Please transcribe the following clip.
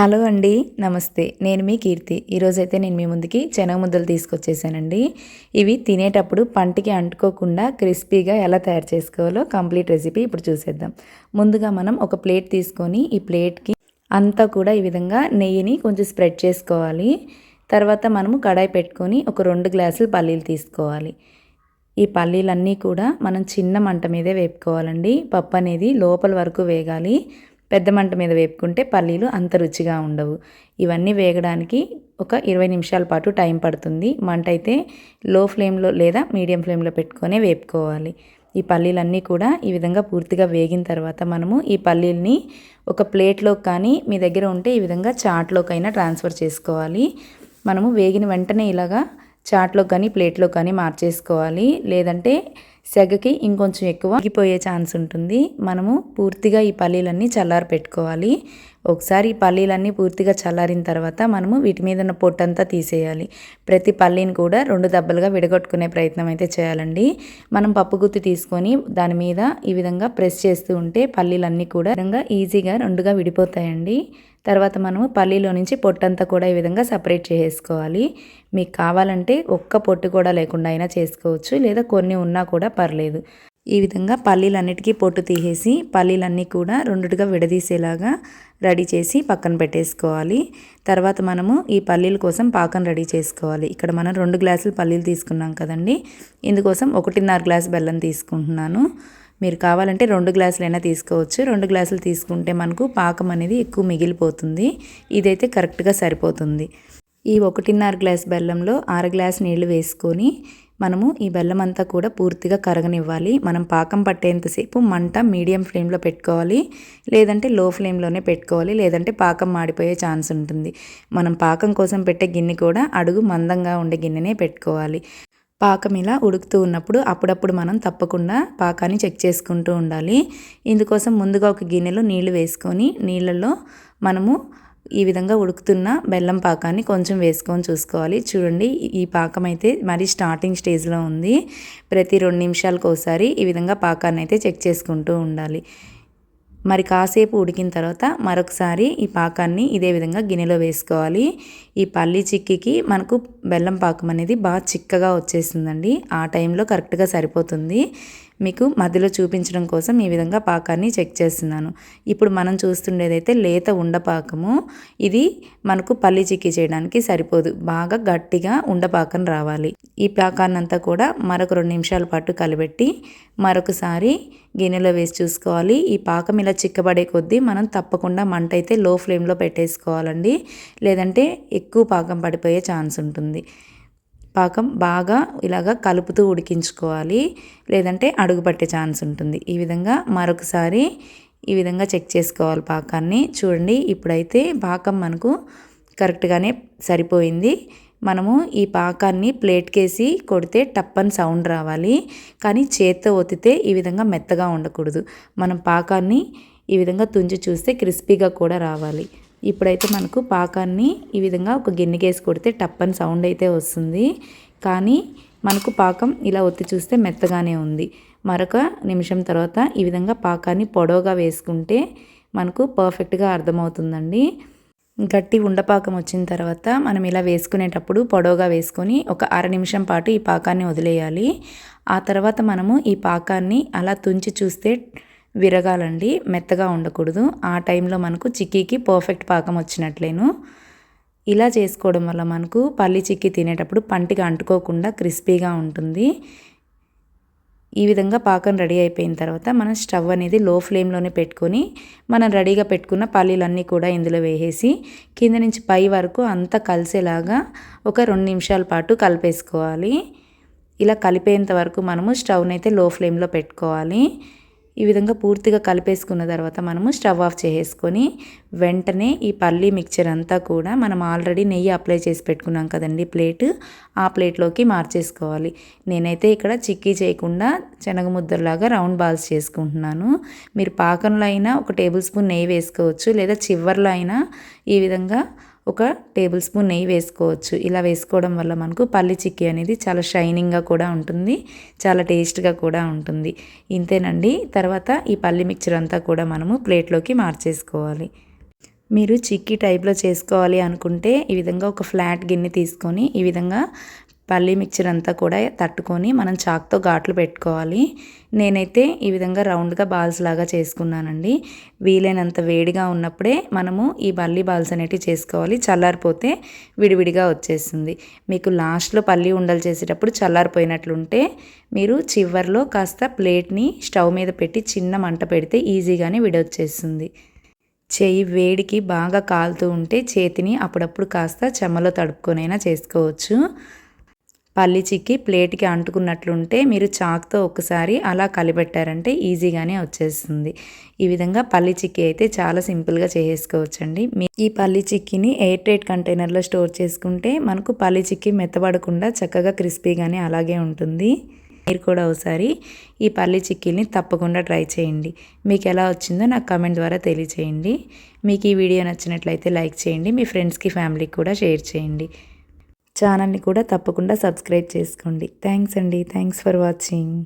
Hello అండి నమస్తే. నేను మీ కీర్తి. ఈరోజైతే నేను మీ ముందుకి శనగ ముద్దలు తీసుకొచ్చేసానండి. ఇవి తినేటప్పుడు పంటికి అంటుకోకుండా క్రిస్పీగా ఎలా తయారు చేసుకోవాలో కంప్లీట్ రెసిపీ ఇప్పుడు చూసేద్దాం. ముందుగా మనం ఒక ప్లేట్ తీసుకొని ఈ ప్లేట్కి అంతా కూడా ఈ విధంగా నెయ్యిని కొంచెం స్ప్రెడ్ చేసుకోవాలి. తర్వాత మనము కడాయి పెట్టుకొని ఒక రెండు గ్లాసులు పల్లీలు తీసుకోవాలి. ఈ పల్లీలన్నీ కూడా మనం చిన్న మంట మీదే వేపుకోవాలండి. పప్పు అనేది లోపల వరకు వేగాలి. పెద్ద మంట మీద వేపుకుంటే పల్లీలు అంత రుచిగా ఉండవు. ఇవన్నీ వేగడానికి ఒక ఇరవై నిమిషాల పాటు టైం పడుతుంది. మంట అయితే లో ఫ్లేమ్లో లేదా మీడియం ఫ్లేమ్లో పెట్టుకొని వేపుకోవాలి. ఈ పల్లీలన్నీ కూడా ఈ విధంగా పూర్తిగా వేగిన తర్వాత మనము ఈ పల్లీల్ని ఒక ప్లేట్లో కానీ మీ దగ్గర ఉంటే ఈ విధంగా చాట్లోకైనా ట్రాన్స్ఫర్ చేసుకోవాలి. మనము వేగిన వెంటనే ఇలాగా చాట్లో కానీ ప్లేట్లో కానీ మార్చేసుకోవాలి. లేదంటే సెగకి ఇంకొంచెం ఎక్కువ ఆగిపోయే ఛాన్స్ ఉంటుంది. మనము పూర్తిగా ఈ పల్లీలన్నీ చల్లారి పెట్టుకోవాలి. ఒకసారి ఈ పల్లీలన్నీ పూర్తిగా చల్లారిన తర్వాత మనము వీటి మీద ఉన్న పొట్టంతా తీసేయాలి. ప్రతి పల్లీని కూడా రెండు దెబ్బలుగా విడగొట్టుకునే ప్రయత్నం అయితే చేయాలండి. మనం పప్పు గుత్తి తీసుకొని దాని మీద ఈ విధంగా ప్రెస్ చేస్తూ ఉంటే పల్లీలన్నీ కూడా విధంగా ఈజీగా రెండుగా విడిపోతాయండి. తర్వాత మనము పల్లీలో నుంచి పొట్టంతా కూడా ఈ విధంగా సపరేట్ చేసుకోవాలి. మీకు కావాలంటే ఒక్క పొట్టు కూడా లేకుండా అయినా చేసుకోవచ్చు లేదా కొన్ని ఉన్నా కూడా పర్లేదు. ఈ విధంగా పల్లీలన్నిటికీ పొట్టు తీసేసి పల్లీలన్నీ కూడా రెండుగా విడదీసేలాగా రెడీ చేసి పక్కన పెట్టేసుకోవాలి. తర్వాత మనము ఈ పల్లీల కోసం పాకం రెడీ చేసుకోవాలి. ఇక్కడ మనం రెండు గ్లాసులు పల్లీలు తీసుకున్నాం కదండి. ఇందుకోసం ఒకటిన్నర గ్లాస్ బెల్లం తీసుకుంటున్నాను. మీరు కావాలంటే రెండు గ్లాసులైనా తీసుకోవచ్చు. రెండు గ్లాసులు తీసుకుంటే మనకు పాకం అనేది ఎక్కువ మిగిలిపోతుంది. ఇదైతే కరెక్ట్గా సరిపోతుంది. ఈ ఒకటిన్నర గ్లాస్ బెల్లంలో అర గ్లాస్ నీళ్ళు వేసుకొని మనము ఈ బెల్లం అంతా కూడా పూర్తిగా కరగనివ్వాలి. మనం పాకం పట్టేంతసేపు మంట మీడియం ఫ్లేమ్లో పెట్టుకోవాలి. లేదంటే లో ఫ్లేమ్లోనే పెట్టుకోవాలి. లేదంటే పాకం మాడిపోయే ఛాన్స్ ఉంటుంది. మనం పాకం కోసం పెట్టే గిన్నె కూడా అడుగు మందంగా ఉండే గిన్నెనే పెట్టుకోవాలి. పాకం ఇలా ఉడుకుతూ ఉన్నప్పుడు అప్పుడప్పుడు మనం తప్పకుండా పాకాన్ని చెక్ చేసుకుంటూ ఉండాలి. ఇందుకోసం ముందుగా ఒక గిన్నెలో నీళ్ళు వేసుకొని నీళ్ళల్లో మనము ఈ విధంగా ఉడుకుతున్న బెల్లం పాకాన్ని కొంచెం వేసుకొని చూసుకోవాలి. చూడండి ఈ పాకం అయితే మరి స్టార్టింగ్ స్టేజ్లో ఉంది. ప్రతి రెండు నిమిషాలకు ఒకసారి ఈ విధంగా పాకాన్ని అయితే చెక్ చేసుకుంటూ ఉండాలి. మరి కాసేపు ఉడికిన తర్వాత మరొకసారి ఈ పాకాన్ని ఇదే విధంగా గిన్నెలో వేసుకోవాలి. ఈ పల్లి చిక్కికి మనకు బెల్లం పాకం అనేది బాగా చిక్కగా వచ్చేసిందండి. ఆ టైంలో కరెక్ట్గా సరిపోతుంది. మీకు మధ్యలో చూపించడం కోసం ఈ విధంగా పాకాన్ని చెక్ చేస్తున్నాను. ఇప్పుడు మనం చూస్తుండేదైతే లేత ఉండపాకము. ఇది మనకు పల్లి చిక్కి చేయడానికి సరిపోదు. బాగా గట్టిగా ఉండపాకం రావాలి. ఈ పాకాన్నంతా కూడా మరొక రెండు నిమిషాల పాటు కలిపెట్టి మరొకసారి గిన్నెలో వేసి చూసుకోవాలి. ఈ పాకం ఇలా చిక్కబడే కొద్దీ మనం తప్పకుండా మంట అయితే లో ఫ్లేమ్లో పెట్టేసుకోవాలండి. లేదంటే ఎక్కువ పాకం పడిపోయే ఛాన్స్ ఉంటుంది. పాకం బాగా ఇలాగా కలుపుతూ ఉడికించుకోవాలి. లేదంటే అడుగు పట్టే ఛాన్స్ ఉంటుంది. ఈ విధంగా మరొకసారి ఈ విధంగా చెక్ చేసుకోవాలి పాకాన్ని. చూడండి ఇప్పుడైతే పాకం మనకు కరెక్ట్గానే సరిపోయింది. మనము ఈ పాకాన్ని ప్లేట్కేసి కొడితే టప్పని సౌండ్ రావాలి. కానీ చేత్తో ఒత్తితే ఈ విధంగా మెత్తగా ఉండకూడదు. మనం పాకాన్ని ఈ విధంగా తుంచి చూస్తే క్రిస్పీగా కూడా రావాలి. ఇప్పుడైతే మనకు పాకాన్ని ఈ విధంగా ఒక గిన్నెకేసి కొడితే టప్పని సౌండ్ అయితే వస్తుంది. కానీ మనకు పాకం ఇలా ఒత్తి చూస్తే మెత్తగానే ఉంది. మరొక నిమిషం తర్వాత ఈ విధంగా పాకాన్ని పొడవుగా వేసుకుంటే మనకు పర్ఫెక్ట్గా అర్థమవుతుందండి. గట్టి ఉండపాకం వచ్చిన తర్వాత మనం ఇలా వేసుకునేటప్పుడు పొడవుగా వేసుకొని ఒక అర నిమిషం పాటు ఈ పాకాన్ని వదిలేయాలి. ఆ తర్వాత మనము ఈ పాకాన్ని అలా తుంచి చూస్తే విరగాలండి మెత్తగా ఉండకూడదు. ఆ టైంలో మనకు చిక్కీకి పర్ఫెక్ట్ పాకం వచ్చినట్లేను. ఇలా చేసుకోవడం వల్ల మనకు పల్లి చిక్కీ తినేటప్పుడు పంటికి అంటుకోకుండా క్రిస్పీగా ఉంటుంది. ఈ విధంగా పాకం రెడీ అయిపోయిన తర్వాత మనం స్టవ్ అనేది లో ఫ్లేమ్లోనే పెట్టుకొని మనం రెడీగా పెట్టుకున్న పల్లీలన్నీ కూడా ఇందులో వేసేసి కింద నుంచి పై వరకు అంతా కలిసేలాగా ఒక రెండు నిమిషాల పాటు కలిపేసుకోవాలి. ఇలా కలిపేంత వరకు మనము స్టవ్ని అయితే లో ఫ్లేమ్లో పెట్టుకోవాలి. ఈ విధంగా పూర్తిగా కలిపేసుకున్న తర్వాత మనము స్టవ్ ఆఫ్ చేసేసుకొని వెంటనే ఈ పల్లి మిక్చర్ అంతా కూడా మనం ఆల్రెడీ నెయ్యి అప్లై చేసి పెట్టుకున్నాం కదండి ప్లేట్ ఆ ప్లేట్లోకి మార్చేసుకోవాలి. నేనైతే ఇక్కడ చిక్కీ చేయకుండా శనగ ముద్దలాగా రౌండ్ బాల్స్ చేసుకుంటున్నాను. మీరు పాకంలో అయినా ఒక టేబుల్ స్పూన్ నెయ్యి వేసుకోవచ్చు లేదా చివర్లో అయినా ఈ విధంగా ఒక టేబుల్ స్పూన్ నెయ్యి వేసుకోవచ్చు. ఇలా వేసుకోవడం వల్ల మనకు పల్లి చిక్కీ అనేది చాలా షైనింగ్గా కూడా ఉంటుంది. చాలా టేస్ట్గా కూడా ఉంటుంది. ఇంతేనండి. తర్వాత ఈ పల్లి మిక్చర్ అంతా కూడా మనము ప్లేట్లోకి మార్చేసుకోవాలి. మీరు చిక్కీ టైప్లో చేసుకోవాలి అనుకుంటే ఈ విధంగా ఒక ఫ్లాట్ గిన్నె తీసుకొని ఈ విధంగా పల్లీ మిక్చర్ అంతా కూడా తట్టుకొని మనం చాక్తో ఘాట్లు పెట్టుకోవాలి. నేనైతే ఈ విధంగా రౌండ్గా బాల్స్ లాగా చేసుకున్నానండి. వీలైనంత వేడిగా ఉన్నప్పుడే మనము ఈ పల్లీ బాల్స్ అనేటివి చేసుకోవాలి. చల్లారిపోతే విడివిడిగా వచ్చేస్తుంది. మీకు లాస్ట్లో పల్లీ ఉండలు చేసేటప్పుడు చల్లారిపోయినట్లుంటే మీరు చివర్లో కాస్త ప్లేట్ని స్టవ్ మీద పెట్టి చిన్న మంట పెడితే ఈజీగానే విడొచ్చేస్తుంది. చేయి వేడికి బాగా కాలుతూ ఉంటే చేతిని అప్పుడప్పుడు కాస్త చెమ్మలో తడుపుకొనైనా చేసుకోవచ్చు. పల్లి చిక్కి ప్లేట్కి అంటుకున్నట్లుంటే మీరు చాక్తో ఒకసారి అలా కలిపెట్టారంటే ఈజీగానే వచ్చేస్తుంది. ఈ విధంగా పల్లి చిక్కీ అయితే చాలా సింపుల్గా చేసుకోవచ్చండి మీ ఈ పల్లి చిక్కీని ఎయిర్ టైట్ కంటైనర్లో స్టోర్ చేసుకుంటే మనకు పల్లి చిక్కి మెత్తబడకుండా చక్కగా క్రిస్పీగానే అలాగే ఉంటుంది. మీరు కూడా ఒకసారి ఈ పల్లి చిక్కీని తప్పకుండా ట్రై చేయండి. మీకు ఎలా వచ్చిందో నాకు కామెంట్ ద్వారా తెలియచేయండి. మీకు ఈ వీడియో నచ్చినట్లయితే లైక్ చేయండి. మీ ఫ్రెండ్స్కి ఫ్యామిలీకి కూడా షేర్ చేయండి. ఛానల్ని కూడా తప్పకుండా సబ్స్క్రైబ్ చేసుకోండి. థ్యాంక్స్ అండి. Thanks for watching.